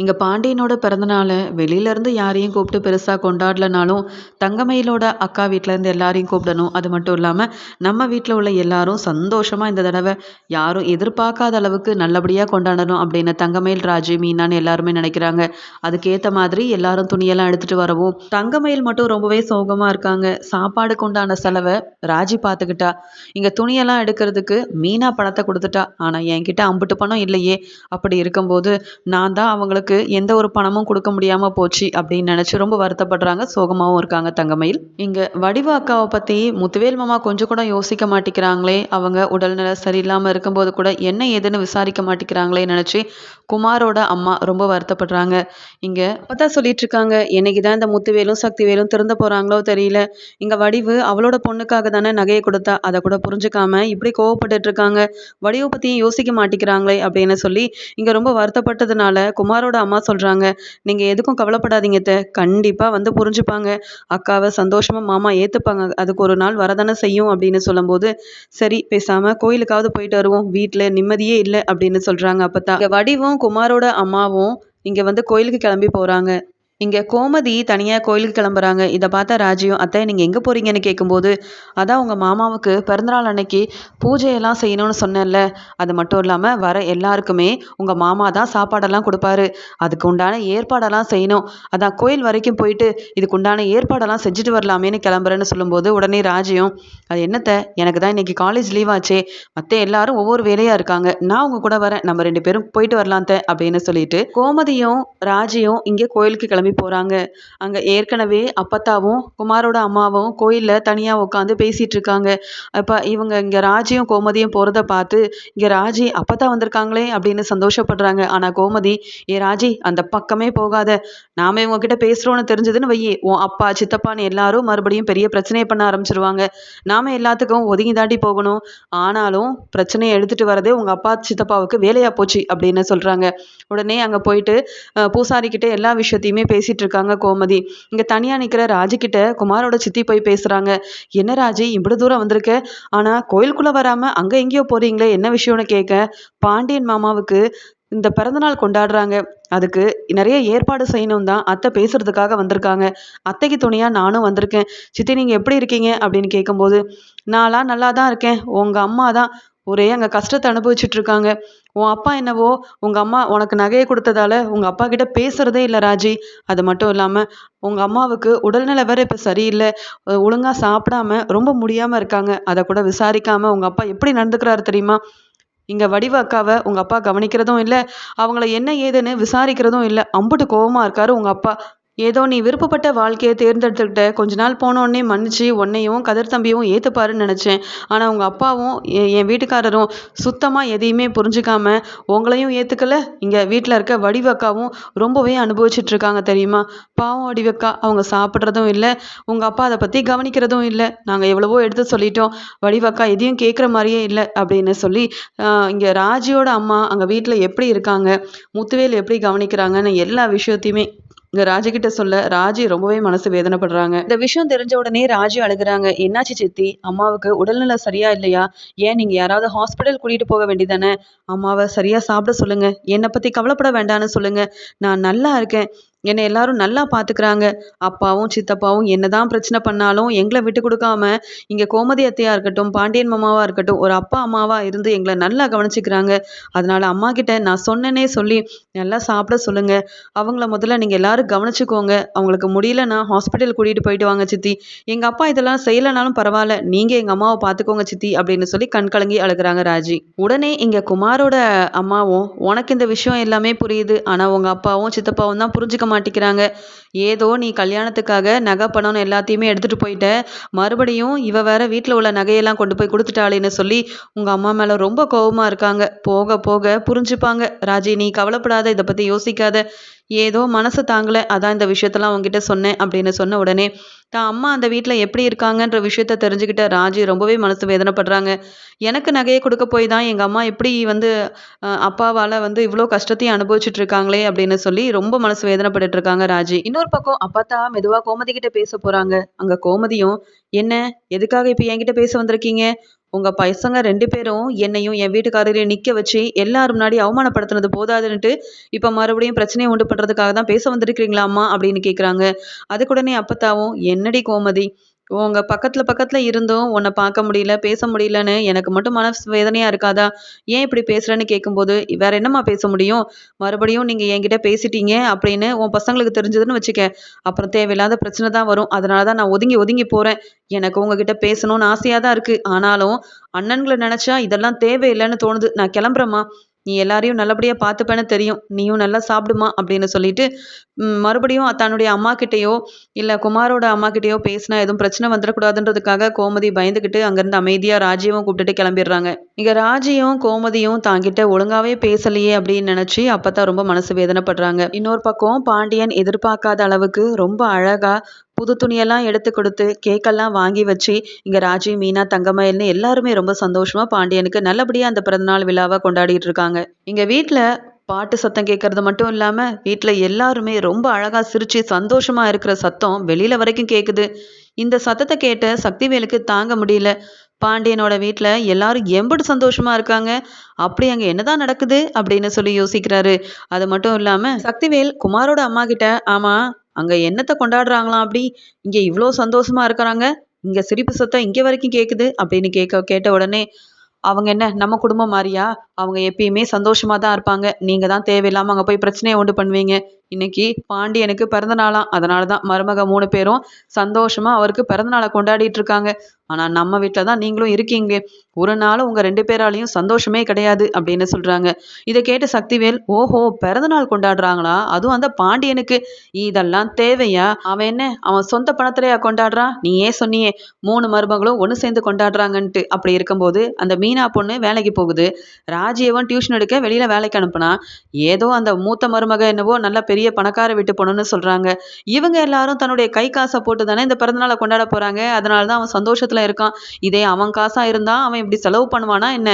இங்கே பாண்டியனோட பிறந்தநாளை வெளியிலேருந்து யாரையும் கூப்பிட்டு பெருசாக கொண்டாடலனாலும் தங்கமயிலோட அக்கா வீட்டிலேருந்து எல்லாரையும் கூப்பிடணும். அது மட்டும் இல்லாமல் நம்ம வீட்டில் உள்ள எல்லாரும் சந்தோஷமாக இந்த தடவை யாரும் எதிர்பார்க்காத அளவுக்கு நல்லபடியாக கொண்டாடணும் அப்படின்னு தங்கமயில் ராஜு மீனான்னு எல்லாருமே நினைக்கிறாங்க. அதுக்கேற்ற மாதிரி எல்லாரும் துணியெல்லாம் எடுத்துகிட்டு வரவும். தங்கமயில் மட்டும் ரொம்பவே சோகமாக இருக்காங்க. சாப்பாடுக்கு உண்டான செலவை ராஜி பார்த்துக்கிட்டா இங்கே துணியெல்லாம் எடுக்கிறதுக்கு மீனா பணத்தை கொடுத்துட்டா. ஆனால் என்கிட்ட அம்புட்டு பணம் இல்லையே. அப்படி இருக்கும்போது நான் தான் அவங்களுக்கு அவங்களுக்கு எந்த ஒரு பணமும் கொடுக்க முடியாமல் போச்சு அப்படின்னு நினச்சி ரொம்ப வருத்தப்படுறாங்க. சோகமாகவும் இருக்காங்க தங்கமயில். இங்கே வடிவ அக்காவை பற்றி முத்துவேல் மாமா கொஞ்சம் கூட யோசிக்க மாட்டேங்கிறாங்களே அவங்க உடல்நிலை சரியில்லாமல் இருக்கும்போது கூட என்ன ஏதுன்னு விசாரிக்க மாட்டேங்கிறாங்களே நினச்சி குமாரோட அம்மா ரொம்ப வருத்தப்படுறாங்க. இங்கே அப்பதான் சொல்லிட்டு இருக்காங்க என்னைக்கு தான் இந்த முத்துவேலும் சக்திவேலும் திறந்த போகிறாங்களோ தெரியல. இங்கே வடிவு அவளோட பொண்ணுக்காக தானே நகையை கொடுத்தா. அதை கூட புரிஞ்சுக்காம இப்படி கோவப்பட்டு இருக்காங்க. வடிவை பற்றியும் யோசிக்க மாட்டேங்கிறாங்களே அப்படின்னு சொல்லி இங்கே ரொம்ப வருத்தப்பட்டதுனால குமாரோட அம்மா சொல்கிறாங்க நீங்கள் எதுக்கும் கவலைப்படாதீங்க அத்தை. கண்டிப்பாக வந்து புரிஞ்சுப்பாங்க. அக்காவை சந்தோஷமாக மாமா ஏற்றுப்பாங்க அதுக்கு ஒரு நாள் வரதானே செய்யும் அப்படின்னு சொல்லும்போது சரி பேசாமல் கோயிலுக்காவது போயிட்டு வருவோம். வீட்டில் நிம்மதியே இல்லை அப்படின்னு சொல்கிறாங்க அப்போ தான் வடிவும் குமாரோட அம்மாவும் இங்கே வந்து கோயிலுக்கு கிளம்பி போகிறாங்க இங்கே கோமதி தனியாக கோயிலுக்கு கிளம்புறாங்க. இதை பார்த்தா ராஜியும் அத்தை நீங்கள் எங்கே போகிறீங்கன்னு கேட்கும்போது அதான் உங்கள் மாமாவுக்கு பிறந்தநாள் அன்னைக்கு பூஜையெல்லாம் செய்யணும்னு சொன்னேன்ல. அது மட்டும் இல்லாமல் வர எல்லாருக்குமே உங்கள் மாமா தான் சாப்பாடெல்லாம் கொடுப்பாரு. அதுக்கு உண்டான ஏற்பாடெல்லாம் செய்யணும். அதான் கோயில் வரைக்கும் போயிட்டு இதுக்கு உண்டான ஏற்பாடெல்லாம் செஞ்சுட்டு வரலாமேன்னு கிளம்புறேன்னு சொல்லும்போது உடனே ராஜியும் அது என்னத்தை? எனக்கு தான் இன்னைக்கு காலேஜ் லீவ் ஆச்சே. மற்ற எல்லாரும் ஒவ்வொரு வேலையாக இருக்காங்க. நான் உங்கள் கூட வரேன். நம்ம ரெண்டு பேரும் போயிட்டு வரலாம் அப்படின்னு சொல்லிட்டு கோமதியும் ராஜியும் இங்கே கோயிலுக்கு கிளம்பி கிளம்பி போகிறாங்க அங்கே ஏற்கனவே அப்பத்தாவும் குமாரோட அம்மாவும் கோயிலில் தனியாக உட்காந்து பேசிகிட்டு இருக்காங்க. அப்போ இவங்க இங்கே ராஜியும் கோமதியும் போகிறத பார்த்து இங்கே ராஜி அப்பத்தா வந்திருக்காங்களே அப்படின்னு சந்தோஷப்படுறாங்க. ஆனால் கோமதி ஏ ராஜி அந்த பக்கமே போகாத. நாம இவங்ககிட்ட பேசுகிறோன்னு தெரிஞ்சதுன்னு வையே உன் அப்பா சித்தப்பான்னு எல்லாரும் மறுபடியும் பெரிய பிரச்சனையை பண்ண ஆரம்பிச்சிருவாங்க. நாம எல்லாத்துக்கும் ஒதுங்கி தாண்டி போகணும். ஆனாலும் பிரச்சனையை எடுத்துகிட்டு வரதே உங்கள் அப்பா சித்தப்பாவுக்கு வேலையாக போச்சு அப்படின்னு சொல்கிறாங்க உடனே அங்கே போயிட்டு பூசாரிக்கிட்ட எல்லா விஷயத்தையுமே பேசி பேசிட்டு இருக்காங்க கோமதி. இங்க தனியா நிக்கிற ராஜிக்கிட்ட குமாரோட சித்தி போய் பேசுறாங்க. என்ன ராஜி இப்படி தூரம் வந்திருக்க? ஆனா கோயிலுக்குள்ள வராம அங்க எங்கேயோ போறீங்களே என்ன விஷயம்னு கேட்க? பாண்டியன் மாமாவுக்கு இந்த பிறந்தநாள் கொண்டாடுறாங்க. அதுக்கு நிறைய ஏற்பாடு செய்யணும் தான் அத்தை பேசுறதுக்காக வந்திருக்காங்க. அத்தைக்கு துணையாக நானும் வந்திருக்கேன். சித்தி நீங்கள் எப்படி இருக்கீங்க? அப்படின்னு கேட்கும்போது நான்லாம் நல்லா தான் இருக்கேன். உங்கள் அம்மா தான் ஒரே அங்கே கஷ்டத்தை அனுபவிச்சுட்டு இருக்காங்க உன் அப்பா என்னவோ உங்கள் அம்மா உனக்கு நகையை கொடுத்ததால உங்கள் அப்பா கிட்ட பேசுறதே இல்லை ராஜி. அது மட்டும் இல்லாமல் உங்கள் அம்மாவுக்கு உடல்நிலை வேற இப்போ சரியில்லை. ஒழுங்காக சாப்பிடாம ரொம்ப முடியாமல் இருக்காங்க. அதை கூட விசாரிக்காமல் உங்கள் அப்பா எப்படி நடந்துக்கிறாரு தெரியுமா? இங்கே வடிவ அக்காவை உங்கள் அப்பா கவனிக்கிறதும் இல்லை. அவங்கள என்ன ஏதுன்னு விசாரிக்கிறதும் இல்லை. அம்புட்டு கோபமாக இருக்காரு உங்கள் அப்பா. ஏதோ நீ விருப்பப்பட்ட வாழ்க்கையை தேர்ந்தெடுத்துக்கிட்ட கொஞ்ச நாள் போனோடனே மன்னிச்சு உன்னையும் கதிர் தம்பியும் ஏற்றுப்பாருன்னு நினச்சேன். ஆனால் உங்கள் அப்பாவும் என் வீட்டுக்காரரும் சுத்தமாக எதையுமே புரிஞ்சுக்காம உங்களையும் ஏற்றுக்கல இங்கே வீட்டில் இருக்க வடிவக்காவும் ரொம்பவே அனுபவிச்சுட்ருக்காங்க தெரியுமா? பாவம் வடிவக்கா அவங்க சாப்பிட்றதும் இல்லை உங்கள் அப்பா அதை பற்றி கவனிக்கிறதும் இல்லை. நாங்கள் எவ்வளவோ எடுத்து சொல்லிட்டோம். வடிவக்கா எதையும் கேட்குற மாதிரியே இல்லை அப்படின்னு சொல்லி இங்கே ராஜியோட அம்மா அங்கே வீட்டில் எப்படி இருக்காங்க முத்துவேல் எப்படி கவனிக்கிறாங்கன்னு எல்லா விஷயத்தையுமே இங்கே ராஜி கிட்ட சொல்ல ராஜி ரொம்பவே மனசு வேதனைப்படுறாங்க. இந்த விஷயம் தெரிஞ்ச உடனே ராஜி அழுகுறாங்க. என்னாச்சு சித்தி? அம்மாவுக்கு உடல்நிலை சரியா இல்லையா? ஏன் நீங்க யாராவது ஹாஸ்பிட்டல் கூட்டிட்டு போக வேண்டியதானே? அம்மாவை சரியா சாப்பிட சொல்லுங்க. என்னை பத்தி கவலைப்பட வேண்டாம்னு சொல்லுங்க. நான் நல்லா இருக்கேன். என்னை எல்லாரும் நல்லா பார்த்துக்கிறாங்க அப்பாவும் சித்தப்பாவும் என்னதான் பிரச்சனை பண்ணாலும் எங்களை விட்டு கொடுக்காம இங்கே கோமதி அத்தையா இருக்கட்டும் பாண்டியன் மாமாவா இருக்கட்டும் ஒரு அப்பா அம்மாவா இருந்து எங்களை நல்லா கவனிச்சுக்கிறாங்க. அதனால அம்மா கிட்ட நான் சொன்னேனே சொல்லி நல்லா சாப்பிட சொல்லுங்க. அவங்கள முதல்ல நீங்க எல்லாரும் கவனிச்சுக்கோங்க. அவங்களுக்கு முடியலன்னா ஹாஸ்பிட்டல் கூட்டிட்டு போயிட்டு வாங்க சித்தி. எங்க அப்பா இதெல்லாம் செய்யலைனாலும் பரவாயில்ல. நீங்க எங்க அம்மாவை பார்த்துக்கோங்க சித்தி அப்படின்னு சொல்லி கண் கலங்கி அழுகுறாங்க ராஜி. உடனே இங்க குமாரோட அம்மாவும் உனக்கு இந்த விஷயம் எல்லாமே புரியுது. ஆனா உங்க அப்பாவும் சித்தப்பாவும் தான் புரிஞ்சுக்க மாட்டிக்கிறாங்க. ஏதோ நீ கல்யாணத்துக்காக நகை பணம்னு எல்லாத்தையுமே எடுத்துகிட்டு போயிட்ட. மறுபடியும் இவ வேற வீட்டில் உள்ள நகையெல்லாம் கொண்டு போய் கொடுத்துட்டாளேன்னு சொல்லி உங்கள் அம்மா மேலே ரொம்ப கோபமாக இருக்காங்க. போக போக புரிஞ்சுப்பாங்க. ராஜி நீ கவலைப்படாத இதை பற்றி யோசிக்காத. ஏதோ மனசு தாங்கலை அதான் இந்த விஷயத்தெல்லாம் உங்ககிட்ட சொன்னேன் அப்படின்னு சொன்ன உடனே தான் அம்மா அந்த வீட்டில் எப்படி இருக்காங்கன்ற விஷயத்த தெரிஞ்சுக்கிட்ட ராஜி ரொம்பவே மனசு வேதனைப்படுறாங்க. எனக்கு நகையை கொடுக்க போய் தான் எங்கள் அம்மா எப்படி வந்து அப்பாவால் வந்து இவ்வளோ கஷ்டத்தையும் அனுபவிச்சுட்டு இருக்காங்களே அப்படின்னு சொல்லி ரொம்ப மனசு வேதனைப்பட்டு இருக்காங்க ராஜி. இன்னொரு பக்கம் அப்பாத்தா மெதுவாக கோமதி கிட்ட பேச போகிறாங்க அங்கே கோமதியும் என்ன? எதுக்காக இப்போ என்கிட்ட பேச வந்திருக்கீங்க? உங்கள் பசங்க ரெண்டு பேரும் என்னையும் என் வீட்டுக்காரரையும் நிற்க வச்சு எல்லாரும் முன்னாடி அவமானப்படுத்துனது போதாதுன்னுட்டு இப்போ மறுபடியும் பிரச்சனையை உண்டு பண்ணுறதுக்காக தான் பேச வந்திருக்கிறீங்களா அம்மா? அப்படின்னு கேட்குறாங்க அதுக்குடனே அப்பத்தாவும் என்னடி கோமதி? உங்கள் பக்கத்தில் பக்கத்தில் இருந்தும் உன்னை பார்க்க முடியல பேச முடியலன்னு எனக்கு மட்டும் மனசு வேதனையாக இருக்காதா? ஏன் இப்படி பேசுகிறேன்னு கேட்கும்போது வேற என்னம்மா பேச முடியும்? மறுபடியும் நீங்கள் என்கிட்ட பேசிட்டீங்க அப்படின்னு உன் பசங்களுக்கு தெரிஞ்சதுன்னு வச்சுக்க. அப்புறம் தேவையில்லாத பிரச்சனை தான் வரும். அதனால தான் நான் ஒதுங்கி ஒதுங்கி போகிறேன் எனக்கு உங்ககிட்ட பேசணும்னு ஆசையாக தான் இருக்குது ஆனாலும் அண்ணன்களை நினச்சா இதெல்லாம் தேவையில்லைன்னு தோணுது. நான் கிளம்புறேம்மா. நீ எல்லாரையும் நல்லபடியாக பார்த்துப்பேன்னு தெரியும். நீயும் நல்லா சாப்பிடுமா அப்படின்னு சொல்லிட்டு மறுபடியும் தன்னுடைய அம்மா கிட்டேயோ இல்லை குமாரோட அம்மா கிட்டேயோ பேசினா எதுவும் பிரச்சனை வந்துடக்கூடாதுன்றதுக்காக கோமதி பயந்துக்கிட்டு அங்கேருந்து அமைதியாக ராஜீவும் கூப்பிட்டுட்டு கிளம்பிடுறாங்க. இங்கே ராஜியும் கோமதியும் தாங்கிட்ட ஒழுங்காவே பேசலையே அப்படின்னு நினச்சி அப்போ தான் ரொம்ப மனசு வேதனைப்படுறாங்க. இன்னொரு பக்கம் பாண்டியன் எதிர்பார்க்காத அளவுக்கு ரொம்ப அழகாக புது துணியெல்லாம் எடுத்து கொடுத்து கேக்கெல்லாம் வாங்கி வச்சு இங்கே ராஜி மீனா தங்கமயல்னு எல்லாருமே ரொம்ப சந்தோஷமாக பாண்டியனுக்கு நல்லபடியாக அந்த பிறந்தநாள் விழாவை கொண்டாடிட்டு இருக்காங்க. இங்கே வீட்டில் பாட்டு சத்தம் கேட்கறது மட்டும் இல்லாமல் வீட்டில் எல்லாருமே ரொம்ப அழகாக சிரித்து சந்தோஷமாக இருக்கிற சத்தம் வெளியில் வரைக்கும் கேட்குது இந்த சத்தத்தை கேட்ட சக்திவேலுக்கு தாங்க முடியல. பாண்டியனோட வீட்டில் எல்லாரும் எம்பிட்டு சந்தோஷமா இருக்காங்க. அப்படி அங்கே என்னதான் நடக்குது அப்படின்னு சொல்லி யோசிக்கிறாரு. அது மட்டும் இல்லாமல் சக்திவேல் குமாரோட அம்மா கிட்ட ஆமாம் அங்கே என்னத்தை கொண்டாடுறாங்களாம் அப்படி? இங்கே இவ்வளோ சந்தோஷமா இருக்கிறாங்க. இங்கே சிரிப்பு சத்தம் இங்கே வரைக்கும் கேட்குது அப்படின்னு கேட்க கேட்ட உடனே அவங்க என்ன நம்ம குடும்பம் மாதிரியா அவங்க எப்பயுமே சந்தோஷமா தான் இருப்பாங்க. நீங்க தான் தேவையில்லாம அங்கே போய் பிரச்சனையை உண்டு பண்ணுவீங்க. இன்னைக்கு பாண்டியனுக்கு பிறந்த நாளாம் அதனால தான் மருமக மூணு பேரும் சந்தோஷமா அவருக்கு பிறந்த நாளை கொண்டாடிட்டு இருக்காங்க. ஆனால் நம்ம வீட்டில் தான் நீங்களும் இருக்கீங்க ஒரு நாளும் உங்கள் ரெண்டு பேராலையும் சந்தோஷமே கிடையாது அப்படின்னு சொல்கிறாங்க இதை கேட்டு சக்திவேல் ஓஹோ பிறந்தநாள் கொண்டாடுறாங்களா? அதுவும் அந்த பாண்டியனுக்கு. இதெல்லாம் தேவையா? அவன் என்ன? அவன் சொந்த பணத்திலையா கொண்டாடுறான் நீ ஏன் சொன்னியே மூணு மருமகளும் ஒன்று சேர்ந்து கொண்டாடுறாங்கன்ட்டு. அப்படி இருக்கும்போது அந்த மீனா பொண்ணு வேலைக்கு போகுது. ராஜீவன் டியூஷன் எடுக்க வெளியில் வேலைக்கு அனுப்புனா ஏதோ அந்த மூத்த மருமக என்னவோ நல்ல பெரிய பணக்கார வீட்டு பொண்ணுன்னு சொல்கிறாங்க இவங்க எல்லாரும் தன்னுடைய கை காசை போட்டு தானே இந்த பிறந்தநாளை கொண்டாட போகிறாங்க அதனால தான் அவன் சந்தோஷத்தில் இருக்கான். இதே அவன் காசாக இருந்தால் அவன் இப்படி செலவு பண்ணுவானா என்ன?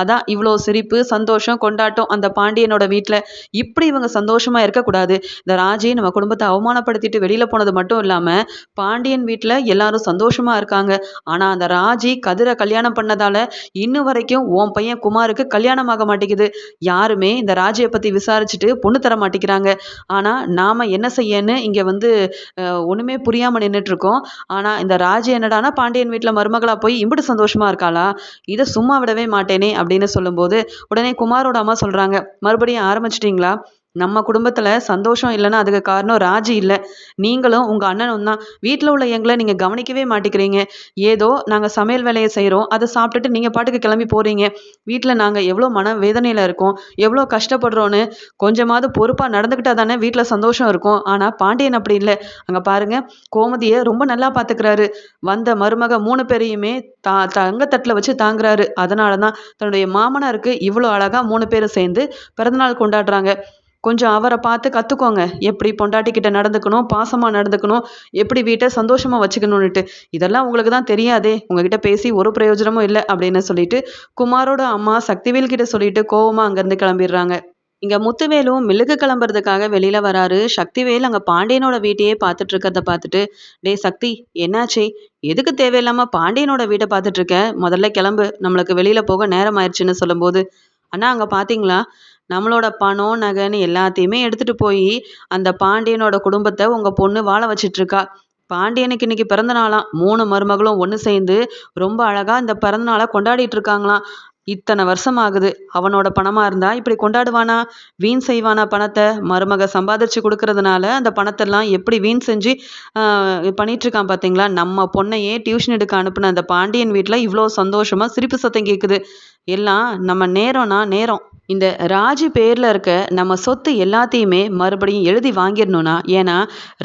அதான் இவ்வளோ சிரிப்பு சந்தோஷம் கொண்டாட்டம் அந்த பாண்டியனோட வீட்டில் இப்படி இவங்க சந்தோஷமாக இருக்கக்கூடாது. இந்த ராஜி நம்ம குடும்பத்தை அவமானப்படுத்திட்டு வெளியில் போனது மட்டும் இல்லாமல் பாண்டியன் வீட்டில் எல்லாரும் சந்தோஷமாக இருக்காங்க. ஆனால் அந்த ராஜி கதிரை கல்யாணம் பண்ணதால் இன்னும் வரைக்கும் உன் பையன் குமாருக்கு கல்யாணம் ஆக மாட்டேங்குது. யாருமே இந்த ராஜியை பற்றி விசாரிச்சுட்டு பொண்ணு தர மாட்டேங்கிறாங்க. ஆனால் நாம் என்ன செய்யன்னு இங்கே வந்து ஒன்றுமே புரியாமல் நின்றுட்டுருக்கோம் ஆனால் இந்த ராஜி என்னடானா பாண்டியன் வீட்டில் மருமகளாக போய் இம்பிட்டு சந்தோஷமாக இருக்காளா? இதை சும்மா விடவே மாட்டேனே அப்படின்னு சொல்லும்போது உடனே குமாரோட அம்மா சொல்கிறாங்க மறுபடியும் ஆரம்பிச்சிட்டிங்களா? நம்ம குடும்பத்தில் சந்தோஷம் இல்லைன்னா அதுக்கு காரணம் ராஜி இல்லை. நீங்களும் உங்கள் அண்ணனும் தான். வீட்டில் உள்ள எங்களை நீங்கள் கவனிக்கவே மாட்டேங்கிறீங்க. ஏதோ நாங்கள் சமையல் வேலையை செய்கிறோம் அதை சாப்பிட்டுட்டு நீங்கள் பாட்டுக்கு கிளம்பி போகிறீங்க வீட்டில் நாங்கள் எவ்வளோ மன வேதனையில் இருக்கோம். எவ்வளோ கஷ்டப்படுறோன்னு கொஞ்சமாவது பொறுப்பாக நடந்துக்கிட்டா தானே வீட்டில் சந்தோஷம் இருக்கும். ஆனால் பாண்டியன் அப்படி இல்லை. அங்கே பாருங்கள் கோமதியை ரொம்ப நல்லா பார்த்துக்கிறாரு வந்த மருமக மூணு பேரையுமே தா தங்கத்தட்டில் வச்சு தாங்குறாரு. அதனால தான் தன்னுடைய மாமனாருக்கு இவ்வளோ அழகாக மூணு பேரும் சேர்ந்து பிறந்தநாள் கொண்டாடுறாங்க. கொஞ்சம் அவரை பார்த்து கற்றுக்கோங்க எப்படி பொண்டாட்டிக்கிட்ட நடந்துக்கணும் பாசமாக நடந்துக்கணும் எப்படி வீட்டை சந்தோஷமாக வச்சுக்கணுன்னுட்டு இதெல்லாம் உங்களுக்கு தான் தெரியாதே. உங்ககிட்ட பேசி ஒரு பிரயோஜனமும் இல்லை அப்படின்னு சொல்லிட்டு குமாரோட அம்மா சக்திவேல் கிட்ட சொல்லிட்டு கோவமாக அங்கேருந்து கிளம்பிடுறாங்க. இங்கே முத்துவேலும் மில்லுக்கு கிளம்புறதுக்காக வெளியில் வராரு. சக்திவேல் அங்கே பாண்டியனோட வீட்டையே பார்த்துட்டு இருக்கிறத பார்த்துட்டு டே சக்தி என்னாச்சே? எதுக்கு தேவையில்லாமல் பாண்டியனோட வீட்டை பார்த்துட்டு இருக்க? முதல்ல கிளம்பு. நம்மளுக்கு வெளியில் போக நேரம் ஆயிடுச்சுன்னு சொல்லும்போது. அண்ணா அங்கே பார்த்தீங்களா? நம்மளோட பணம் நகைன்னு எல்லாத்தையுமே எடுத்துகிட்டு போய் அந்த பாண்டியனோட குடும்பத்தை உங்கள் பொண்ணு வாழ வச்சிட்ருக்கா. பாண்டியனுக்கு இன்னைக்கு பிறந்த நாளாம். மூணு மருமகளும் ஒன்று சேர்ந்து ரொம்ப அழகாக இந்த பிறந்த நாளை கொண்டாடிட்டு இருக்காங்களாம் இத்தனை வருஷம் ஆகுது அவனோட பணமாக இருந்தால் இப்படி கொண்டாடுவானா? வீண் செய்வானா பணத்தை? மருமக சம்பாதிச்சு கொடுக்கறதுனால அந்த பணத்தெல்லாம் எப்படி வீண் செஞ்சு பண்ணிகிட்ருக்கான் பார்த்தீங்களா நம்ம பொண்ணையே டியூஷன் எடுக்க அனுப்புன அந்த பாண்டியன் வீட்டில் இவ்வளோ சந்தோஷமாக சிரிப்பு சத்தம் கேட்குது எல்லாம் நம்ம நேரம்னா நேரம். இந்த ராஜி பேரில் இருக்க நம்ம சொத்து எல்லாத்தையுமே மறுபடியும் எழுதி வாங்கிடணும்னா ஏன்னா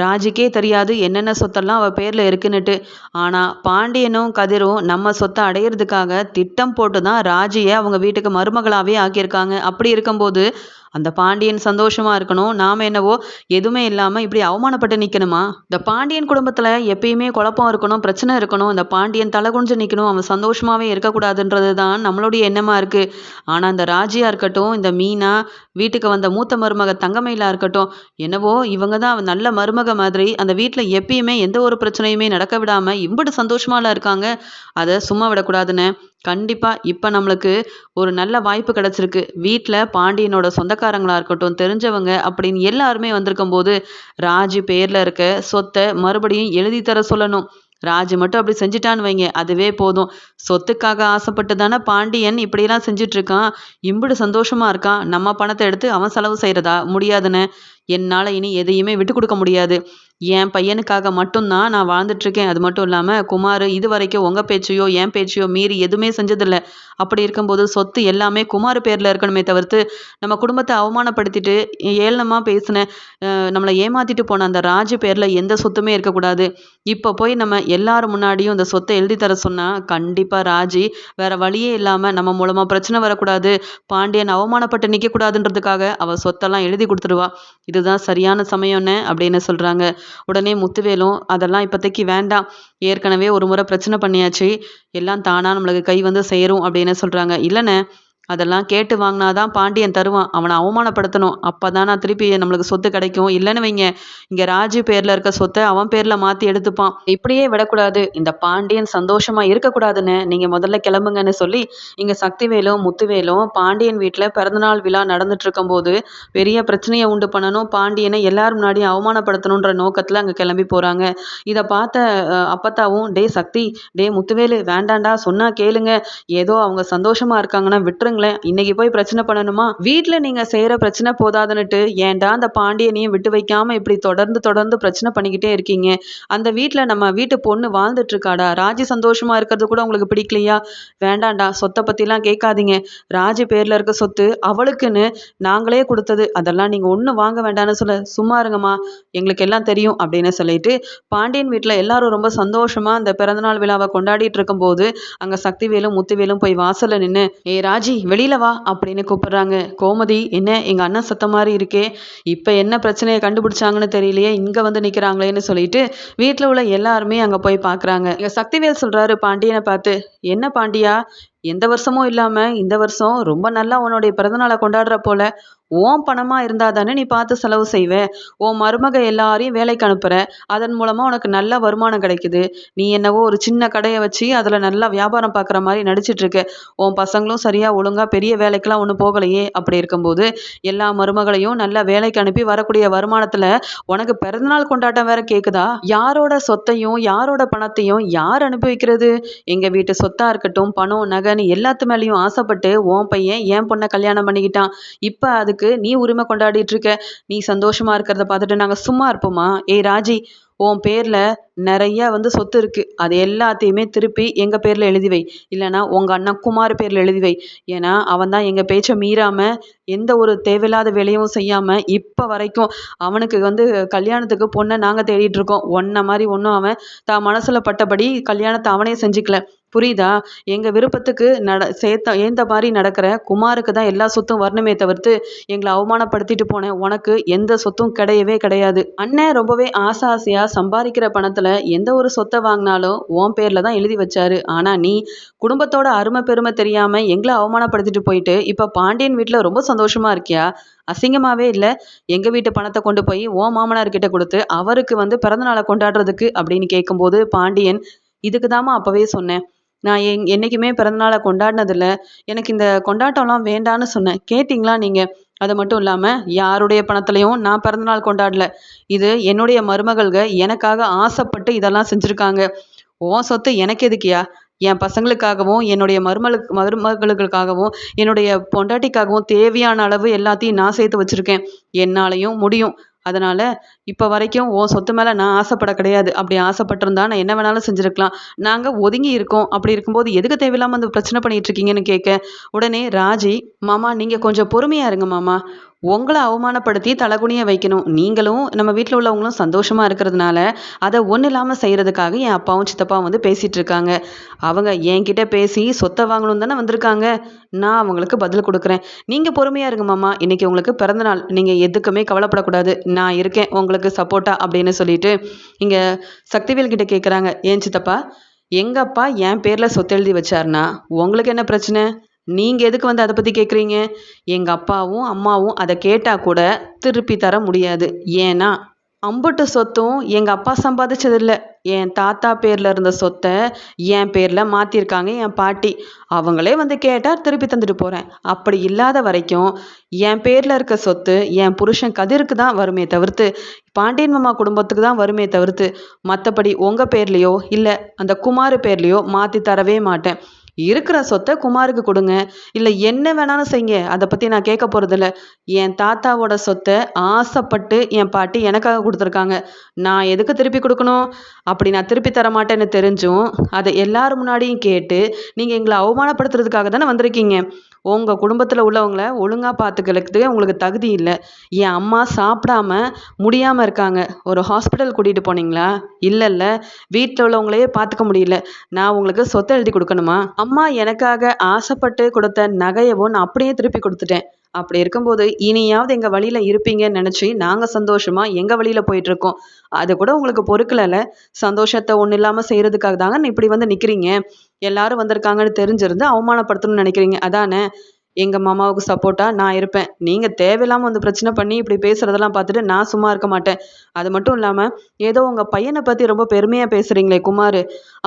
ராஜிக்கே தெரியாது என்னென்ன சொத்தெல்லாம் அவள் பேரில் இருக்குன்னுட்டு. ஆனால் பாண்டியனும் கதிரும் நம்ம சொத்தை அடையிறதுக்காக திட்டம் போட்டு தான் ராஜியை அவங்க வீட்டுக்கு மருமகளாகவே ஆக்கியிருக்காங்க. அப்படி இருக்கும்போது அந்த பாண்டியன் சந்தோஷமா இருக்கணும். நாம என்னவோ எதுவுமே இல்லாமல் இப்படி அவமானப்பட்டு நிற்கணுமா இந்த பாண்டியன் குடும்பத்தில் எப்பயுமே குழப்பம் இருக்கணும் பிரச்சனை இருக்கணும். இந்த பாண்டியன் தலை குனிஞ்சு நிற்கணும் அவன் சந்தோஷமாகவே இருக்கக்கூடாதுன்றது தான் நம்மளுடைய எண்ணமாக இருக்குது ஆனால் இந்த ராஜியாக இருக்கட்டும் இந்த மீனா வீட்டுக்கு வந்த மூத்த மருமக தங்கமயிலா இருக்கட்டும் என்னவோ இவங்க தான் நல்ல மருமக மாதிரி அந்த வீட்டில் எப்பயுமே எந்த ஒரு பிரச்சனையுமே நடக்க விடாமல் இம்பட்டு சந்தோஷமாலாம் இருக்காங்க. அதை சும்மா விடக்கூடாதுன்னு. கண்டிப்பாக இப்போ நம்மளுக்கு ஒரு நல்ல வாய்ப்பு கிடச்சிருக்கு. வீட்டில் பாண்டியனோட சொந்தக்காரங்களாக இருக்கட்டும் தெரிஞ்சவங்க அப்படின்னு எல்லாருமே வந்திருக்கும் போது ராஜு பேரில் இருக்க சொத்தை மறுபடியும் எழுதி தர சொல்லணும். ராஜு மட்டும் அப்படி செஞ்சிட்டான்னு வைங்க அதுவே போதும். சொத்துக்காக ஆசைப்பட்டு தானே பாண்டியன் இப்படியெல்லாம் செஞ்சிட்ருக்கான் இம்புடு சந்தோஷமாக இருக்கான். நம்ம பணத்தை எடுத்து அவன் செலவு செய்கிறதா முடியாதுன்னு. என்னால் இனி எதையுமே விட்டு கொடுக்க முடியாது. என் பையனுக்காக மட்டும்தான் நான் வாழ்ந்துட்டுருக்கேன். அது மட்டும் இல்லாமல் குமார் இது வரைக்கும் உங்கள் பேச்சையோ என் பேச்சையோ மீறி எதுவுமே செஞ்சதில்லை. அப்படி இருக்கும்போது சொத்து எல்லாமே குமார் பேரில் இருக்கணுமே தவிர்த்து நம்ம குடும்பத்தை அவமானப்படுத்திட்டு ஏளனமாக பேசின நம்மளை ஏமாற்றிட்டு போன அந்த ராஜு பேரில் எந்த சொத்துமே இருக்கக்கூடாது. இப்போ போய் நம்ம எல்லாரும் முன்னாடியும் இந்த சொத்தை எழுதி தர சொன்னால் கண்டிப்பாக ராஜி வேறு வழியே இல்லாமல் நம்ம மூலமாக பிரச்சனை வரக்கூடாது. பாண்டியன் அவமானப்பட்டு நிற்கக்கூடாதுன்றதுக்காக அவள் சொத்தெல்லாம் எழுதி கொடுத்துருவா இதுதான் சரியான சமயம்னு அப்படின்னு சொல்கிறாங்க உடனே முத்துவேலும் அதெல்லாம் இப்போதைக்கு வேண்டாம். ஏற்கனவே ஒரு முறை பிரச்சனை பண்ணியாச்சு. எல்லாம் தானாக நம்மளுக்கு கை வந்து சேரும் அப்படின்னு சொல்கிறாங்க இல்லைண்ணே அதெல்லாம் கேட்டு வாங்கினா தான் பாண்டியன் தருவான். அவனை அவமானப்படுத்தணும். அப்போ தான் நான் திருப்பி நம்மளுக்கு சொத்து கிடைக்கும். இல்லைன்னு வைங்க. இங்கே ராஜு பேரில் இருக்க சொத்தை அவன் பேரில் மாற்றி எடுத்துப்பான். இப்படியே விடக்கூடாது. இந்த பாண்டியன் சந்தோஷமாக இருக்கக்கூடாதுன்னு நீங்கள் முதல்ல கிளம்புங்கன்னு சொல்லி இங்கே சக்திவேலும் முத்துவேலும் பாண்டியன் வீட்டில் பிறந்தநாள் விழா நடந்துட்டு இருக்கும்போது பெரிய பிரச்சனையை உண்டு பண்ணணும். பாண்டியனை எல்லாரும் முன்னாடியும் அவமானப்படுத்தணுன்ற நோக்கத்தில் அங்கே கிளம்பி போகிறாங்க இதை பார்த்த அப்பத்தாவும் டே சக்தி டே முத்துவேலு வேண்டாண்டா. சொன்னால் கேளுங்க. ஏதோ அவங்க சந்தோஷமாக இருக்காங்கன்னா விட்டுருங்க. பாருங்களேன் இன்னைக்கு போய் பிரச்சனை பண்ணணுமா? வீட்டில் நீங்கள் செய்கிற பிரச்சனை போதாதுன்னுட்டு ஏன்டா அந்த பாண்டியனையும் விட்டு வைக்காமல் இப்படி தொடர்ந்து தொடர்ந்து பிரச்சனை பண்ணிக்கிட்டே இருக்கீங்க? அந்த வீட்டில் நம்ம வீட்டு பொண்ணு வாழ்ந்துட்டு இருக்காடா ராஜி சந்தோஷமா இருக்கிறது கூட உங்களுக்கு பிடிக்கலையா? வேண்டாண்டா சொத்தை பற்றிலாம் கேட்காதீங்க. ராஜி பேரில் இருக்க சொத்து அவளுக்குன்னு நாங்களே கொடுத்தது. அதெல்லாம் நீங்கள் ஒன்றும் வாங்க வேண்டாம்னு சொல்ல சும்மா இருங்கம்மா. எங்களுக்கு எல்லாம் தெரியும் அப்படின்னு சொல்லிட்டு பாண்டியன் வீட்டில் எல்லாரும் ரொம்ப சந்தோஷமாக அந்த பிறந்தநாள் விழாவை கொண்டாடிட்டு இருக்கும்போது அங்கே சக்திவேலும் முத்துவேலும் போய் வாசலில் நின்று ஏ ராஜி வெளியில் வா அப்படின்னு கூப்பிடுறாங்க. கோமதி என்ன எங்கள் அண்ணன் சத்த மாதிரி இருக்கே. இப்போ என்ன பிரச்சனையை கண்டுபிடிச்சாங்கன்னு தெரியலையே இங்கே வந்து நிற்கிறாங்களேன்னு சொல்லிட்டு வீட்டில் உள்ள எல்லாருமே அங்கே போய் பார்க்குறாங்க இங்கே சக்திவேல் சொல்கிறாரு பாண்டியனை பார்த்து என்ன பாண்டியா? எந்த வருஷமும் இல்லாமல் இந்த வருஷம் ரொம்ப நல்லா உன்னுடைய பிறந்தநாளை கொண்டாடுற போல ஓன் பணமாக இருந்தால் தானே நீ பார்த்து செலவு செய்வ. உன் மருமக எல்லாரையும் வேலைக்கு அனுப்புகிற அதன் மூலமாக உனக்கு நல்ல வருமானம் கிடைக்குது. நீ என்னவோ ஒரு சின்ன கடையை வச்சு அதில் நல்லா வியாபாரம் பார்க்குற மாதிரி நடிச்சிட்ருக்க உன் பசங்களும் சரியாக ஒழுங்காக பெரிய வேலைக்கெலாம் ஒன்றும் போகலையே. அப்படி இருக்கும்போது எல்லா மருமகளையும் நல்லா வேலைக்கு அனுப்பி வரக்கூடிய வருமானத்தில் உனக்கு பிறந்தநாள் கொண்டாட்டம் வேற கேட்குதா யாரோட சொத்தையும் யாரோட பணத்தையும் யார் அனுப்பி வைக்கிறது? எங்கள் வீட்டு சொத்தாக இருக்கட்டும் பணம் நகைன்னு எல்லாத்து மேலேயும் ஆசைப்பட்டு உன் பையன் என் பொண்ணை கல்யாணம் பண்ணிக்கிட்டான். இப்போ அதுக்கு நீ உரிமை கொண்டாடிட்டு இருக்க. நீ சந்தோஷமா இருக்கிறத பார்த்துட்டு நாங்கள் சும்மா இருப்போமா? ஏய் ராஜி உன் பேரில் நிறைய வந்து சொத்து இருக்குது அது எல்லாத்தையுமே திருப்பி எங்கள் பேரில் எழுதி வை. இல்லைனா உங்கள் அண்ணன் குமார் பேரில் எழுதி வை. ஏன்னா அவன் தான் எங்கள் பேச்சை மீறாமல் எந்த ஒரு தேவையில்லாத வேலையும் செய்யாமல் இப்போ வரைக்கும் அவனுக்கு வந்து கல்யாணத்துக்கு பொண்ணை நாங்கள் தேடிட்டு இருக்கோம். ஒன்றை மாதிரி ஒன்றும் அவன் தான் மனசில் பட்டபடி கல்யாணத்தை அவனே செஞ்சுக்கல. புரியுதா? எங்கள் விருப்பத்துக்கு நட சேர்த்த ஏந்த மாதிரி நடக்கிற குமாருக்கு தான் எல்லா சொத்தும் வரணுமே தவிர்த்து எங்களை அவமானப்படுத்திட்டு போனேன் உனக்கு எந்த சொத்தும் கிடையவே கிடையாது. அண்ணன் ரொம்பவே ஆசை ஆசையாக சம்பாதிக்கிற பணத்தில் எந்த ஒரு சொத்தை வாங்கினாலும் உன் பேரில் தான் எழுதி வச்சாரு. ஆனால் நீ குடும்பத்தோட அருமை பெருமை தெரியாமல் எங்களை அவமானப்படுத்திட்டு போயிட்டு இப்போ பாண்டியன் வீட்டில் ரொம்ப சந்தோஷமாக இருக்கியா? அசிங்கமாகவே இல்லை. எங்கள் வீட்டு பணத்தை கொண்டு போய் ஓ மாமனார்கிட்ட கொடுத்து அவருக்கு வந்து பிறந்தநாளை கொண்டாடுறதுக்கு அப்படின்னு கேட்கும்போது பாண்டியன் இதுக்கு தாமா அப்போவே சொன்னேன். நான் எங் என்றைக்குமே பிறந்தநாளை கொண்டாடினதில்ல. எனக்கு இந்த கொண்டாட்டம்லாம் வேண்டான்னு சொன்னேன். கேட்டிங்களா நீங்கள் அது மட்டும் இல்லாமல் யாருடைய பணத்துலையும் நான் பிறந்தநாள் கொண்டாடல. இது என்னுடைய மருமகள்க எனக்காக ஆசைப்பட்டு இதெல்லாம் செஞ்சுருக்காங்க. உன் சொத்து எனக்கு எதுக்கியா? என் பசங்களுக்காகவும் என்னுடைய மருமகளுக்கு மருமகளுக்காகவும் என்னுடைய பொண்டாட்டிக்காகவும் தேவையான அளவு எல்லாத்தையும் நான் சேர்த்து வச்சுருக்கேன். என்னாலையும் முடியும். அதனால் இப்போ வரைக்கும் உன் சொத்து மேலே நான் ஆசைப்பட கிடையாது. அப்படி ஆசைப்பட்டிருந்தா நான் என்ன வேணாலும் செஞ்சுருக்கலாம். நாங்கள் ஒதுங்கி இருக்கோம். அப்படி இருக்கும்போது எதுக்கு தேவையில்லாமல் அந்த பிரச்சனை பண்ணிகிட்ருக்கீங்கன்னு கேட்க உடனே ராஜி மாமா நீங்கள் கொஞ்சம் பொறுமையாக இருங்க மாமா. உங்களை அவமானப்படுத்தி தலைகுனிய வைக்கணும். நீங்களும் நம்ம வீட்டில் உள்ளவங்களும் சந்தோஷமாக இருக்கிறதுனால அதை ஒன்றும் இல்லாமல் செய்கிறதுக்காக என் அப்பாவும் சித்தப்பாவும் வந்து பேசிகிட்டு இருக்காங்க. அவங்க என்கிட்ட பேசி சொத்தை வாங்கணும் தானே வந்திருக்காங்க. நான் அவங்களுக்கு பதில் கொடுக்குறேன். நீங்கள் பொறுமையாக இருங்க மாமா. இன்றைக்கி உங்களுக்கு பிறந்தநாள் நீங்கள் எதுக்குமே கவலைப்படக்கூடாது. நான் இருக்கேன். உங்களுக்கு சப்போர்ட்டா அப்படின்னு சொல்லிட்டு இங்கே சக்திவேல் கிட்ட கேட்குறாங்க ஏன் சித்தப்பா? எங்கள் அப்பா என் பேரில் சொத்து எழுதி வச்சாருனா உங்களுக்கு என்ன பிரச்சனை? நீங்கள் எதுக்கு வந்து அதை பற்றி கேட்குறீங்க எங்கள் அப்பாவும் அம்மாவும் அதை கேட்டால் கூட திருப்பி தர முடியாது. ஏன்னா அம்புட்டு சொத்தும் எங்கள் அப்பா சம்பாதிச்சதில்ல. என் தாத்தா பேரில் இருந்த சொத்தை என் பேரில் மாற்றிருக்காங்க என் பாட்டி. அவங்களே வந்து கேட்டால் திருப்பி தந்துட்டு போகிறேன் அப்படி இல்லாத வரைக்கும் என் பேரில் இருக்க சொத்து என் புருஷன் கதிருக்கு தான் வருமே தவிர்த்து பாண்டியன் மாமா குடும்பத்துக்கு தான் வருமே தவிர்த்து மற்றபடி உங்கள் பேர்லேயோ இல்லை அந்த குமார் பேர்லேயோ மாற்றி தரவே மாட்டேன். இருக்கிற சொத்தை குமாருக்கு கொடுங்க. இல்லை என்ன வேணாலும் செய்யுங்க. அதை பற்றி நான் கேட்க போகிறதில்ல என் தாத்தாவோட சொத்தை ஆசைப்பட்டு என் பாட்டி எனக்காக கொடுத்துருக்காங்க. நான் எதுக்கு திருப்பி கொடுக்கணும்? அப்படி நான் திருப்பி தர மாட்டேன்னு தெரிஞ்சும் அதை எல்லார் முன்னாடியும் கேட்டு நீங்கள் எங்களை அவமானப்படுத்துறதுக்காக தானே வந்திருக்கீங்க. உங்கள் குடும்பத்தில் உள்ளவங்களை ஒழுங்காக பார்த்துக்கிறதுக்கு உங்களுக்கு தகுதி இல்லை. என் அம்மா சாப்பிடாம முடியாமல் இருக்காங்க. ஒரு ஹாஸ்பிட்டல் கூட்டிகிட்டு போனீங்களா? இல்லைல்ல வீட்டில் உள்ளவங்களையே பார்த்துக்க முடியல. நான் உங்களுக்கு சொத்தை எழுதி கொடுக்கணுமா? அம்மா எனக்காக ஆசைப்பட்டு கொடுத்த நகையவும் நான் அப்படியே திருப்பி கொடுத்துட்டேன். அப்படி இருக்கும்போது இனியாவது எங்கள் வழியில் இருப்பீங்கன்னு நினச்சி நாங்கள் சந்தோஷமாக எங்கள் வழியில் போயிட்டுருக்கோம்? அது கூட உங்களுக்கு பொறுக்கலைல்ல சந்தோஷத்தை ஒன்றும் இல்லாமல் செய்கிறதுக்காக தாங்க இப்படி வந்து நிற்கிறீங்க எல்லாரும் வந்திருக்காங்கன்னு தெரிஞ்சிருந்து அவமானப்படுத்தணும்னு நினைக்கிறீங்க. அதானே? எங்கள் மாமாவுக்கு சப்போர்ட்டாக நான் இருப்பேன். நீங்கள் தேவையில்லாமல் வந்து பிரச்சனை பண்ணி இப்படி பேசுகிறதெல்லாம் பார்த்துட்டு நான் சும்மா இருக்க மாட்டேன். அது மட்டும் இல்லாமல் ஏதோ உங்கள் பையனை பற்றி ரொம்ப பெருமையாக பேசுகிறீங்களே குமார்.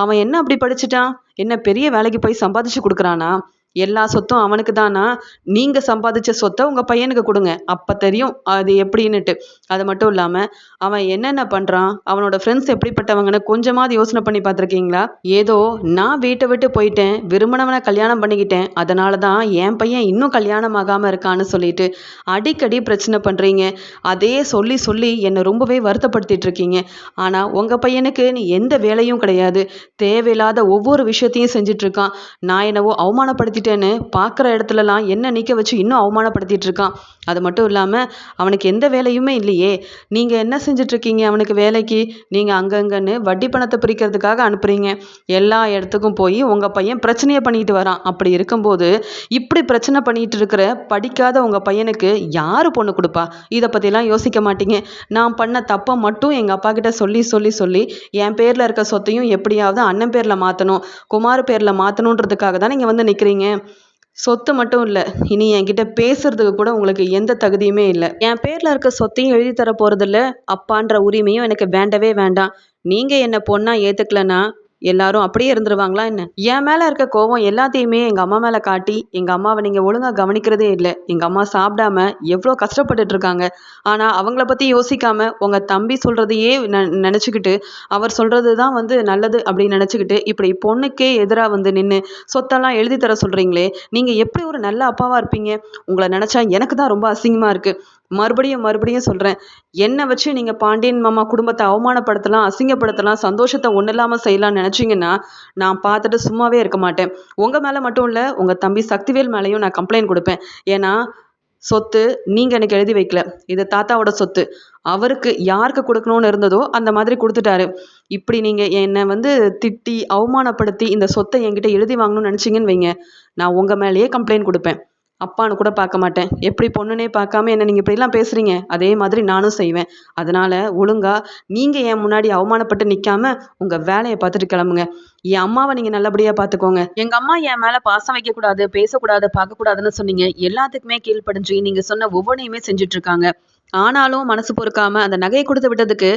அவன் என்ன அப்படி படிச்சிட்டான்? என்ன பெரிய வேலைக்கு போய் சம்பாதிச்சு கொடுக்குறானா? எல்லா சொத்தும் அவனுக்கு தானா? நீங்கள் சம்பாதிச்ச சொத்தை உங்கள் பையனுக்கு கொடுங்க. அப்போ தெரியும் அது எப்படின்னுட்டு. அது மட்டும் இல்லாமல் அவன் என்னென்ன பண்ணுறான் அவனோட ஃப்ரெண்ட்ஸ் எப்படிப்பட்டவங்கன்னு கொஞ்சமாவது யோசனை பண்ணி பார்த்துருக்கீங்களா? ஏதோ நான் வீட்டை விட்டு போயிட்டேன் விரும்பினவனை கல்யாணம் பண்ணிக்கிட்டேன் அதனால தான் என் பையன் இன்னும் கல்யாணம் ஆகாமல் இருக்கான்னு சொல்லிட்டு அடிக்கடி பிரச்சனை பண்ணுறீங்க அதே சொல்லி சொல்லி என்னை ரொம்பவே வருத்தப்படுத்திட்டு இருக்கீங்க. ஆனால் உங்கள் பையனுக்கு நீ எந்த வேலையும் கிடையாது. தேவையில்லாத ஒவ்வொரு விஷயத்தையும் செஞ்சிட்ருக்கான் நான் என்னவோ அவமானப்படுத்தி அவமானப்படுத்திட்டேன்னு பார்க்குற இடத்துலலாம் என்ன நிற்க வச்சு இன்னும் அவமானப்படுத்திட்டு இருக்கான். அது மட்டும் இல்லாமல் அவனுக்கு எந்த வேலையுமே இல்லையே. நீங்கள் என்ன செஞ்சிட்ருக்கீங்க அவனுக்கு வேலைக்கு? நீங்கள் அங்கங்கன்னு வட்டி பணத்தை பிரிக்கிறதுக்காக அனுப்புகிறீங்க எல்லா இடத்துக்கும் போய் உங்கள் பையன் பிரச்சனையை பண்ணிட்டு வரான். அப்படி இருக்கும்போது இப்படி பிரச்சனை பண்ணிட்டு இருக்கிற படிக்காத உங்கள் பையனுக்கு யார் பொண்ணு கொடுப்பா? இதை பற்றிலாம் யோசிக்க மாட்டீங்க. நான் பண்ண தப்பை மட்டும் எங்கள் அப்பா கிட்ட சொல்லி சொல்லி சொல்லி என் பேரில் இருக்க சொத்தையும் எப்படியாவது அண்ணன் பேரில் மாற்றணும் குமார் பேரில் மாற்றணுன்றதுக்காக தான் நீங்கள் வந்து நிற்கிறீங்க சொத்து மட்டும் இல்லை. இனி என்கிட்ட பேசுறதுக்கு கூட உங்களுக்கு எந்த தகுதியுமே இல்லை. என் பேரில் இருக்க சொத்தையும் எழுதி தர போகிறதில்ல அப்பான்ற உரிமையும் எனக்கு வேண்டவே வேண்டாம். நீங்கள் என்னை பொண்ணாக ஏற்றுக்கலன்னா எல்லாரும் அப்படியே இருந்துருவாங்களா என்ன? என் மேலே இருக்க கோவம் எல்லாத்தையுமே எங்கள் அம்மா மேலே காட்டி எங்கள் அம்மாவை நீங்கள் ஒழுங்காக கவனிக்கிறதே இல்லை. எங்கள் அம்மா சாப்பிடாம எவ்வளோ கஷ்டப்பட்டுட்டு இருக்காங்க. ஆனால் அவங்கள பற்றி யோசிக்காமல் உங்கள் தம்பி சொல்கிறதையே ந நினச்சிக்கிட்டு அவர் சொல்கிறது தான் வந்து நல்லது அப்படின்னு நினச்சிக்கிட்டு இப்படி பொண்ணுக்கே எதிராக வந்து நின்று சொத்தெல்லாம் எழுதி தர சொல்கிறீங்களே நீங்கள் எப்படி ஒரு நல்ல அப்பாவாக இருப்பீங்க? உங்களை நினச்சா எனக்கு தான் ரொம்ப அசிங்கமாக இருக்குது மறுபடியும் மறுபடியும் சொல்கிறேன் என்னை வச்சு நீங்கள் பாண்டியன் மாமா குடும்பத்தை அவமானப்படுத்தலாம் அசிங்கப்படுத்தலாம் சந்தோஷத்தை ஒன்றும் இல்லாமல் செய்யலாம்னு நினச்சிங்கன்னா நான் பார்த்துட்டு சும்மாவே இருக்க மாட்டேன். உங்கள் மேலே மட்டும் இல்லை உங்கள் தம்பி சக்திவேல் மேலேயும் நான் கம்ப்ளைண்ட் கொடுப்பேன். ஏன்னா சொத்து நீங்கள் எனக்கு எழுதி வைக்கல. இது தாத்தாவோட சொத்து. அவருக்கு யாருக்கு கொடுக்கணும்னு இருந்ததோ அந்த மாதிரி கொடுத்துட்டாரு. இப்படி நீங்கள் என்னை வந்து திட்டி அவமானப்படுத்தி இந்த சொத்தை என்கிட்ட எழுதி வாங்கணும்னு நினச்சிங்கன்னு வைங்க. நான் உங்கள் மேலேயே கம்ப்ளைண்ட் கொடுப்பேன். அப்பான்னு கூட பார்க்க மாட்டேன். எப்படி பொண்ணுனே பார்க்காம என்ன நீங்கள் இப்படிலாம் பேசுகிறீங்க அதே மாதிரி நானும் செய்வேன். அதனால் ஒழுங்காக நீங்கள் என் முன்னாடி அவமானப்பட்டு நிற்காம உங்கள் வேலையை பார்த்துட்டு கிளம்புங்க. என் அம்மாவை நீங்கள் நல்லபடியாக பார்த்துக்கோங்க. எங்கள் அம்மா என் மேலே பாசம் வைக்கக்கூடாது பேசக்கூடாது பார்க்கக்கூடாதுன்னு சொன்னீங்க. எல்லாத்துக்குமே கீழ்ப்படிஞ்சு நீங்கள் சொன்ன ஒவ்வொன்றையுமே செஞ்சிட்ருக்காங்க. ஆனாலும் மனசு பொறுக்காம அந்த நகையை கொடுத்து விட்டதுக்கு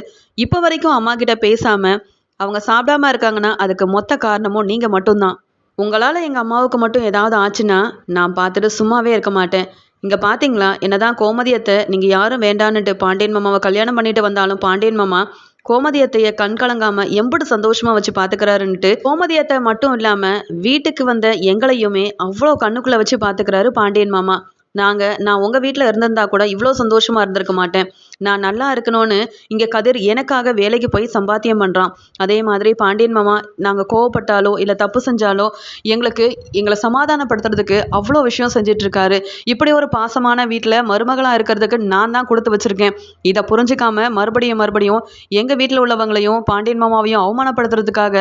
இப்போ வரைக்கும் அம்மா கிட்ட பேசாமல் அவங்க சாப்பிடாம இருக்காங்கன்னா அதுக்கு மொத்த காரணமும் நீங்கள் மட்டும்தான். உங்களால் எங்கள் அம்மாவுக்கு மட்டும் ஏதாவது ஆச்சுன்னா நான் பார்த்துட்டு சும்மாவே இருக்க மாட்டேன். இங்கே பார்த்தீங்களா என்னதான் கோமதியத்தை நீங்கள் யாரும் வேண்டான்னுட்டு பாண்டியன் மாமாவை கல்யாணம் பண்ணிட்டு வந்தாலும் பாண்டியன் மாமா கோமதியத்தைய கண் கலங்காம எம்பிட்டு சந்தோஷமா வச்சு பாத்துக்கிறாருன்ட்டு கோமதியத்தை மட்டும் இல்லாம வீட்டுக்கு வந்த எங்களையுமே அவ்வளோ கண்ணுக்குள்ள வச்சு பாத்துக்கிறாரு பாண்டியன் மாமா. நாங்கள் நான் உங்கள் வீட்டில் இருந்திருந்தா கூட இவ்வளோ சந்தோஷமாக இருந்திருக்க மாட்டேன். நான் நல்லா இருக்கணும்னு இங்கே கதிர் எனக்காக வேலைக்கு போய் சம்பாத்தியம் பண்ணுறான் அதே மாதிரி பாண்டியன் மாமா நாங்கள் கோவப்பட்டாலோ இல்லை தப்பு செஞ்சாலோ எங்களுக்கு எங்களை சமாதானப்படுத்துறதுக்கு அவ்வளோ விஷயம் செஞ்சிட்ருக்காரு. இப்படி ஒரு பாசமான வீட்டில் மருமகளாக இருக்கிறதுக்கு நான் தான் கொடுத்து வச்சுருக்கேன். இதை புரிஞ்சுக்காம மறுபடியும் மறுபடியும் எங்கள் வீட்டில் உள்ளவங்களையும் பாண்டியன் மாமாவையும் அவமானப்படுத்துறதுக்காக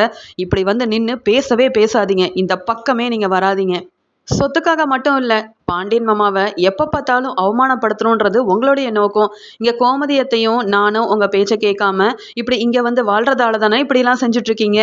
இப்படி வந்து நின்று பேசவே பேசாதீங்க. இந்த பக்கமே நீங்கள் வராதீங்க. சொத்துக்காக மட்டும் இல்லை பாண்டியன் மாமாவை எப்போ பார்த்தாலும் அவமானப்படுத்தணுன்றது உங்களுடைய நோக்கம். இங்கே கோமதியத்தையும் நானும் உங்கள் பேச்சை கேட்காம இப்படி இங்கே வந்து வாழ்கிறதால தானே இப்படிலாம் செஞ்சுட்ருக்கீங்க.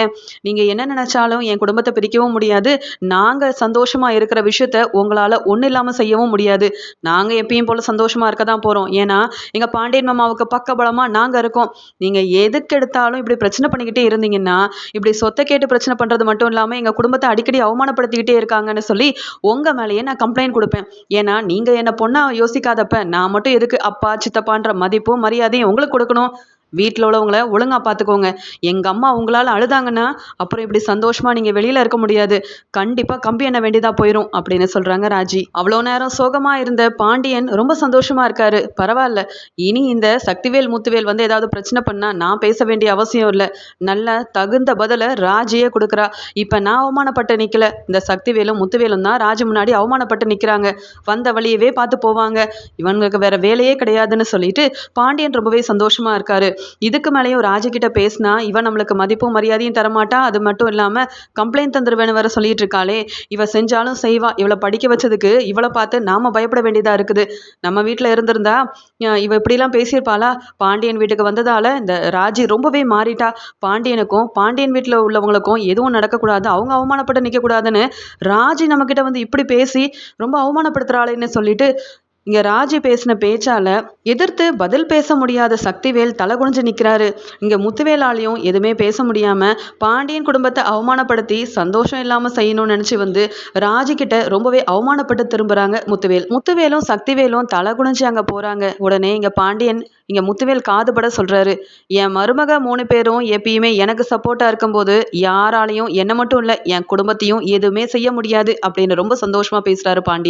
நீங்கள் என்ன நினச்சாலும் என் குடும்பத்தை பிரிக்கவும் முடியாது. நாங்கள் சந்தோஷமாக இருக்கிற விஷயத்த உங்களால் ஒன்றும் இல்லாமல் செய்யவும் முடியாது. நாங்கள் எப்பயும் போல் சந்தோஷமாக இருக்க தான் போகிறோம் ஏன்னா எங்கள் பாண்டியன் மாமாவுக்கு பக்கபலமாக நாங்கள் இருக்கோம். நீங்கள் எதுக்கு எடுத்தாலும் இப்படி பிரச்சனை பண்ணிக்கிட்டே இருந்தீங்கன்னா இப்படி சொத்தை கேட்டு பிரச்சனை பண்ணுறது மட்டும் இல்லாமல் எங்கள் குடும்பத்தை அடிக்கடி அவமானப்படுத்திக்கிட்டே இருக்காங்கன்னு சொல்லி உங்கள் மேலேயே நான் கம்ப்ளைண்ட் கொடுப்பேன். ஏன்னா நீங்கள் என்னை பொண்ணா யோசிக்காதப்ப நான் மட்டும் எதுக்கு அப்பா சித்தப்பான்ற மதிப்பும் மரியாதையும் உங்களுக்கு கொடுக்கணும்? வீட்டில் உள்ளவங்கள ஒழுங்காக பார்த்துக்கோங்க. எங்கள் அம்மா உங்களால் அழுதாங்கன்னா அப்புறம் இப்படி சந்தோஷமாக நீங்கள் வெளியில் இருக்க முடியாது. கண்டிப்பாக கம்பி எண்ண வேண்டியதாக போயிடும் அப்படின்னு சொல்கிறாங்க ராஜி. அவ்வளோ நேரம் சோகமாக இருந்த பாண்டியன் ரொம்ப சந்தோஷமாக இருக்காரு. பரவாயில்ல. இனி இந்த சக்திவேல் முத்துவேல் வந்து ஏதாவது பிரச்சனை பண்ணால் நான் பேச வேண்டிய அவசியம் இல்லை. நல்ல தகுந்த பதிலை ராஜியே கொடுக்குறா. இப்போ நான் அவமானப்பட்டு நிற்கல இந்த சக்திவேலும் முத்துவேலும் தான் ராஜி முன்னாடி அவமானப்பட்டு நிற்கிறாங்க வந்த வழியவே பார்த்து போவாங்க. இவங்களுக்கு வேற வேலையே கிடையாதுன்னு சொல்லிட்டு பாண்டியன் ரொம்பவே சந்தோஷமாக இருக்காரு. இதுக்கு மேலேயும் ராஜகிட்ட பேசினா இவன் நம்மளுக்கு மதிப்பும் மரியாதையும் தரமாட்டா? அது மட்டும் இல்லாமல் கம்ப்ளைண்ட் தந்துடுவேன்னு வேற சொல்லிட்டு இருக்காளே. இவ செஞ்சாலும் செய்வா. இவளை படிக்க வச்சதுக்கு இவளை பார்த்து நாம பயப்பட வேண்டியதா இருக்குது. நம்ம வீட்டில் இருந்திருந்தா இவ இப்படிலாம் பேசியிருப்பாளா? பாண்டியன் வீட்டுக்கு வந்ததால இந்த ராஜி ரொம்பவே மாறிட்டா. பாண்டியனுக்கும் பாண்டியன் வீட்டில் உள்ளவங்களுக்கும் எதுவும் நடக்கக்கூடாது. அவங்க அவமானப்பட்டு நிற்கக்கூடாதுன்னு ராஜி நம்மக்கிட்ட வந்து இப்படி பேசி ரொம்ப அவமானப்படுத்துகிறாளேன்னு சொல்லிட்டு இங்கே ராஜி பேசின பேச்சால் எதிர்த்து பதில் பேச முடியாத சக்திவேல் தலை குனிஞ்சு நிற்கிறாரு இங்கே முத்துவேலாலையும் எதுவுமே பேச முடியாமல் பாண்டியன் குடும்பத்தை அவமானப்படுத்தி சந்தோஷம் இல்லாமல் செய்யணும்னு நினச்சி வந்து ராஜிக்கிட்ட ரொம்பவே அவமானப்பட்டு திரும்புகிறாங்க முத்துவேல். முத்துவேலும் சக்திவேலும் தலை குனிஞ்சு அங்கே போகிறாங்க உடனே இங்கே பாண்டியன் இங்கே முத்துவேல் காதுபட சொல்கிறாரு என் மருமக மூணு பேரும் எப்பயுமே எனக்கு சப்போர்ட்டாக இருக்கும்போது யாராலையும் என்னை மட்டும் இல்லை என் குடும்பத்தையும் எதுவுமே செய்ய முடியாது அப்படின்னு ரொம்ப சந்தோஷமாக பேசுகிறாரு பாண்டி